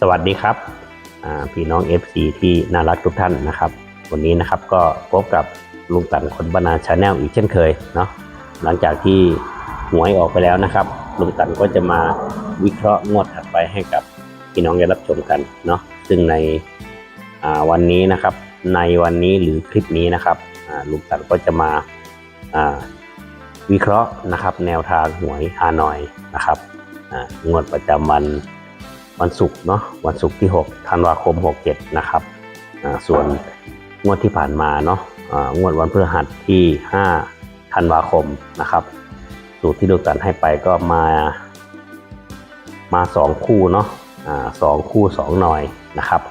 สวัสดีครับพี่น้อง FC ที่น่ารักทุกท่านนะครับ วันนี้นะครับก็พบกับลุงตันคนบรรณาชาแนลอีกเช่นเคยเนาะหลังจากที่หวยออกไปแล้วนะครับ ลุงตันก็จะมาวิเคราะห์งวดถัดไปให้กับพี่น้องได้รับชมกันเนาะซึ่งในวันนี้นะครับในวันนี้หรือคลิปนี้นะครับลุงตันก็จะมาวิเคราะห์นะครับ แนวทางหวยฮานอยนะครับงวดประจำวัน วันศุกร์เนาะวันศุกร์ที่6ธันวาคม 67 นะครับส่วนงวดที่ผ่านมาเนาะงวดวันพฤหัสที่ 5 ธันวาคมนะครับ สูตรที่ดูกันให้ไปก็มามาสองคู่เนาะสองคู่สองหน่อยนะครับ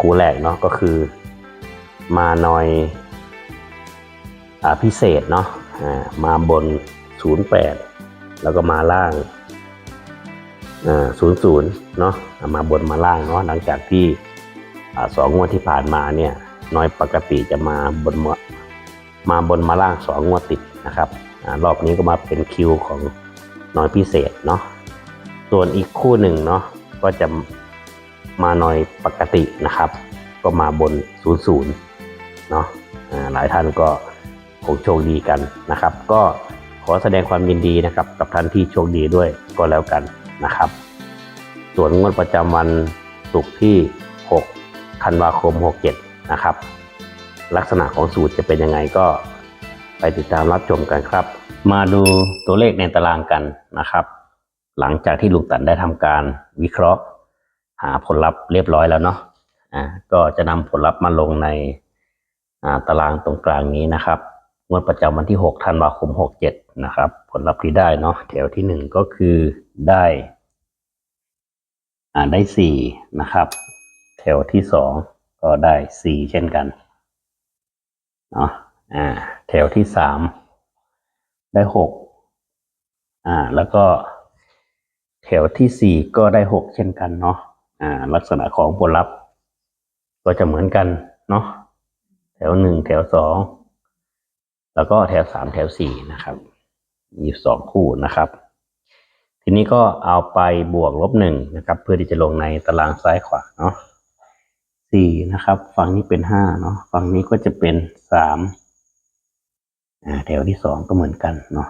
คู่แรกเนาะก็คือมาหน่อยอพิเศษเนาะมาบน 08 แล้วก็มาล่าง ศูนย์ศูนย์เนาะามาบนมาล่างเนาะหลังจากที่สองงวดที่ผ่านมาเนี่ยน้อยปกติจะมาบนมามาบนมาล่างสองงวดติดนะครับอารอบนี้ก็มาเป็นคิวของน้อยพิเศษเนาะส่วนอีกคู่หนึ่งเนาะก็จะมาน้อยปกตินะครับ ก็มาบนศูนย์ศูนย์เนาะอ่าหลายท่านก็คงโชคดีกันนะครับ ก็ขอแสดงความยินดีนะครับ กับท่านที่โชคดีด้วยก็แล้วกัน นะครับ ส่วนงวดประจำวันศุกร์ที่ 6 ธันวาคม 67 นะครับ ลักษณะของสูตรจะเป็นยังไงก็ไปติดตามรับชมกันครับ มาดูตัวเลขในตารางกันนะครับ หลังจากที่ลุงตันได้ทำการวิเคราะห์ หาผลลัพธ์เรียบร้อยแล้วเนาะอ่าก็จะนำผลลัพธ์มาลงในอ่าตารางตรงกลางนี้นะครับงวดประจำวันที่ 6 ธันวาคม 67 นะครับ ผลลัพธ์ที่ได้เนาะแถวที่ 1 ก็คือได้ อ่าได้4นะครับ แถวที่2ก็ได้4เช่นกันเนาะอ่า แถวที่3ได้6อ่า แล้วก็แถวที่4ก็ได้6เช่นกันเนาะอ่า ลักษณะของผลลัพธ์ ก็จะเหมือนกันเนาะแถว1แถว2แล้วก็แถวสามแถวสี่นะครับมีสองคู่นะครับ ทีนี้ก็เอาไปบวกลบหนึ่งนะครับ เพื่อที่จะลงในตารางซ้ายขวาเนาะสี่นะครับ ฝั่งนี้เป็นห้าเนาะฝั่งนี้ก็จะเป็นสามแถวที่สองก็เหมือนกันเนาะ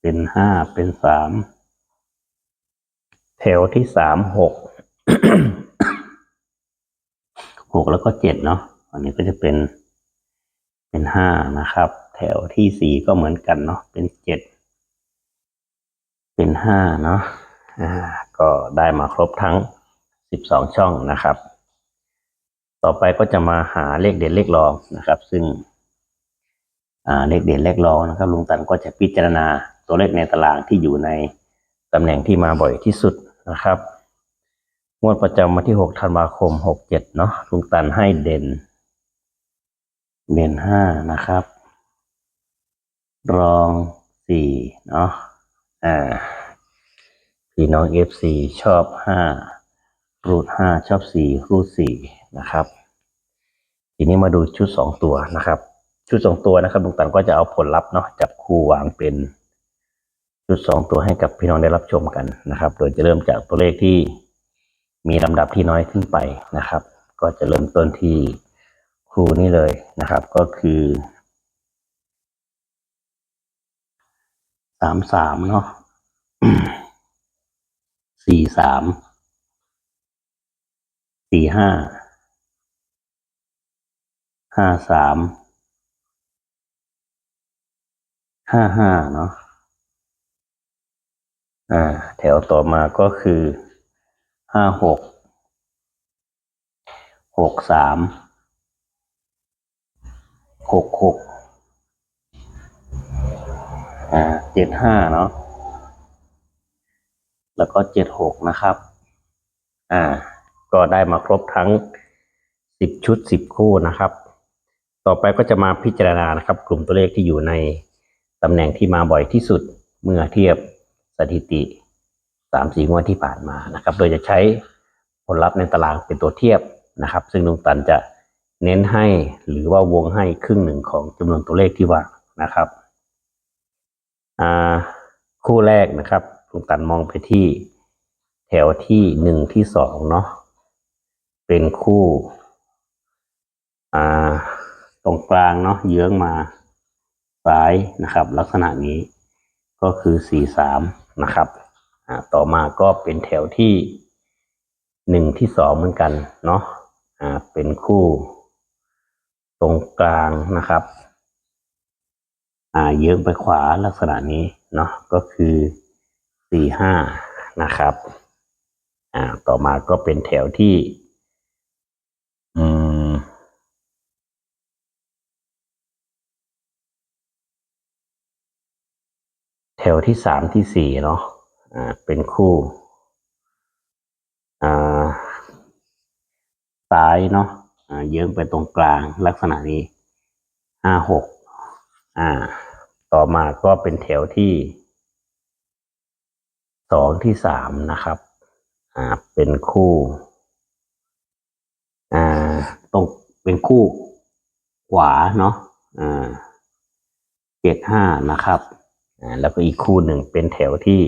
เป็นห้าเป็นสามแถวที่สามหกหกแล้วก็เจ็ดเนาะอันนี้ก็จะเป็นเป็นห้านะครับ แถวที่สี่ก็เหมือนกันเนาะเป็นเจ็ด เป็นห้าเนาะก็ได้มาครบทั้งสิบสองช่องนะครับ ต่อไปก็จะมาหาเลขเด่นเลขรองนะครับ ซึ่งเลขเด่นเลขรองนะครับ ลุงตันก็จะพิจารณาตัวเลขในตารางที่อยู่ในตำแหน่งที่มาบ่อยที่สุดนะครับงวดประจำวันที่หกธันวาคมหกเจ็ดเนาะลุงตันให้เด่น เด่นห้านะครับ รองสี่เนาะ อ่าพี่น้องเอฟซีชอบห้ารูดห้าชอบสี่รูดสี่นะครับ ทีนี้มาดูชุดสองตัวนะครับ ชุดสองตัวนะครับลุงตันก็จะเอาผลลัพธ์เนาะจับคู่วางเป็นชุดสองตัวให้กับพี่น้องได้รับชมกันนะครับ โดยจะเริ่มจากตัวเลขที่มีลำดับที่น้อยขึ้นไปนะครับ ก็จะเริ่มต้นที่ครูนี่เลยนะครับ ก็คือ สามสามเนาะสี่สามสี่ห้าห้าสามห้าห้าเนาะอ่า แถวต่อมาก็คือห้าหกหกสามหกหก เจ็ดห้าเนาะแล้วก็เจ็ดหกนะครับ อ่า ก็ได้มาครบทั้งสิบชุดสิบคู่นะครับ ต่อไปก็จะมาพิจารณานะครับ กลุ่มตัวเลขที่อยู่ในตำแหน่งที่มาบ่อยที่สุดเมื่อเทียบสถิติสามสี่งวดที่ผ่านมานะครับ โดยจะใช้ผลลัพธ์ในตารางเป็นตัวเทียบนะครับ ซึ่งลุงตันจะเน้นให้หรือว่าวงให้ครึ่งหนึ่งของจำนวนตัวเลขที่วางนะครับ คู่แรกนะครับลุงตันมองไปที่แถวที่หนึ่งที่สองเนาะเป็นคู่ตรงกลางเนาะเยื้องมาซ้ายนะครับ ลักษณะนี้ก็คือสี่สามนะครับต่อมาก็เป็นแถวที่หนึ่งที่สองเหมือนกันเนาะเป็นคู่ตรงกลางนะครับ อ่าเยื้องไปขวาลักษณะนี้เนาะก็คือสี่ห้านะครับอ่าต่อมาก็เป็นแถวที่อืมแถวที่สามที่สี่เนาะอ่าเป็นคู่อ่าซ้ายเนาะอ่าเยื้องไปตรงกลางลักษณะนี้ห้าหก อ่า ต่อมาก็เป็นแถวที่สองที่สามนะครับ อ่า เป็นคู่ อ่า ตรงเป็นคู่ขวาเนาะ อ่าเจ็ดห้านะครับ อ่า แล้วก็อีกคู่หนึ่งเป็นแถวที่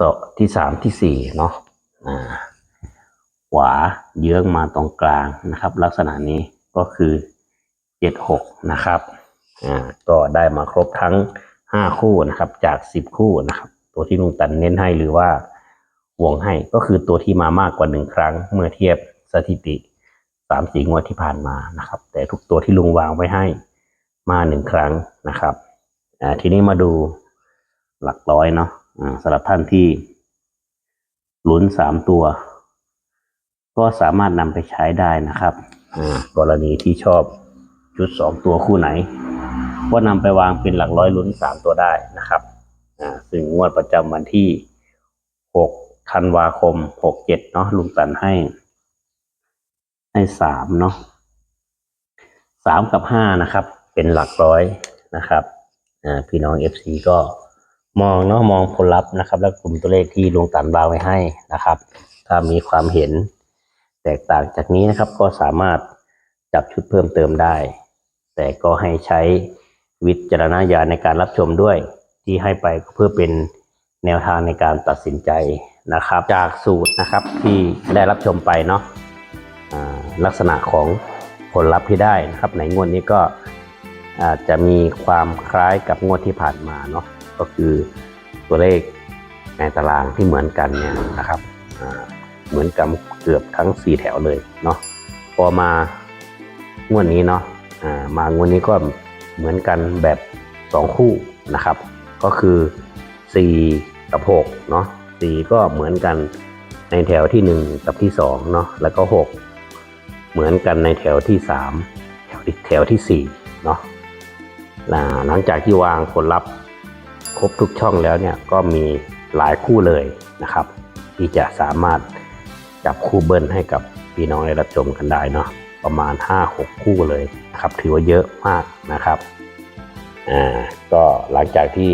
ต่อที่สามที่สี่เนาะอ่าขวาเยื้องมาตรงกลางนะครับ ลักษณะนี้ก็คือ เจ็ดหกนะครับอ่าก็ได้มาครบทั้งห้าคู่นะครับจากสิบคู่นะครับ ตัวที่ลุงตันเน้นให้หรือว่าวงให้ก็คือตัวที่มามากกว่าหนึ่งครั้ง เมื่อเทียบสถิติสามสี่งวดที่ผ่านมานะครับ แต่ทุกตัวที่ลุงวางไว้ให้มาหนึ่งครั้งนะครับอ่าทีนี้มาดูหลักร้อยเนาะอ่าสำหรับท่านที่ลุ้นสามตัว ก็สามารถนำไปใช้ได้นะครับอ่ากรณีที่ชอบ ชุดสองตัวคู่ไหน ก็นำไปวางเป็นหลักร้อยลุ้นสามตัวได้นะครับซึ่งงวดประจำวันที่หกธันวาคมหกเจ็ดเนาะลุงตันให้ ให้สามเนาะสามกับห้านะครับ เป็นหลักร้อยนะครับพี่น้องเอฟซก็มองเนาะมองผลลัพธ์นะครับ แล้วกลุ่มตัวเลขที่ลุงตันวางไว้ให้นะครับ ถ้ามีความเห็นแตกต่างจากนี้นะครับก็สามารถจับชุดเพิ่มเติมได้ แต่ก็ให้ใช้วิจารณญาณในการรับชมด้วยที่ให้ไปเพื่อเป็นแนวทางในการตัดสินใจนะครับ จากสูตรนะครับที่ได้รับชมไปเนาะลักษณะของผลลัพธ์ที่ได้นะครับ ในงวดนี้ก็อาจจะมีความคล้ายกับงวดที่ผ่านมาเนาะก็คือตัวเลขในตารางที่เหมือนกันเนี่ยนะครับเหมือนกับเกือบทั้งสี่แถวเลยเนาะพอมางวดนี้เนาะ มางวดนี้ก็เหมือนกันแบบสองคู่นะครับ ก็คือสี่กับหกเนาะสี่ก็เหมือนกันในแถวที่หนึ่งกับที่สองเนาะแล้วก็หกเหมือนกันในแถวที่สามแถวที่แถวที่สี่เนาะหลังจากที่วางผลลัพธ์ครบทุกช่องแล้วเนี่ยก็มีหลายคู่เลยนะครับ ที่จะสามารถจับคู่เบิ้ลให้กับพี่น้องได้รับชมกันได้เนาะ ประมาณ 5-6 คู่เลยนะครับถือว่าเยอะมากนะครับอ่าก็หลังจากที่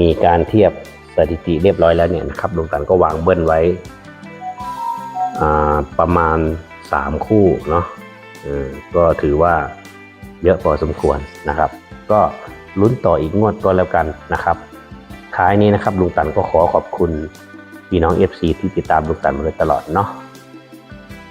มีการเทียบสถิติเรียบร้อยแล้วเนี่ยนะครับลุงตันก็วางเบิ้ลไว้ประมาณ 3 คู่เนาะอืมก็ถือว่าเยอะพอสมควรนะครับ ก็ลุ้นต่ออีกงวดก็แล้วกันนะครับ ท้ายนี้นะครับลุงตันก็ขอขอบคุณพี่น้อง FC ที่ติดตามลุงตันมาโดยตลอดเนาะ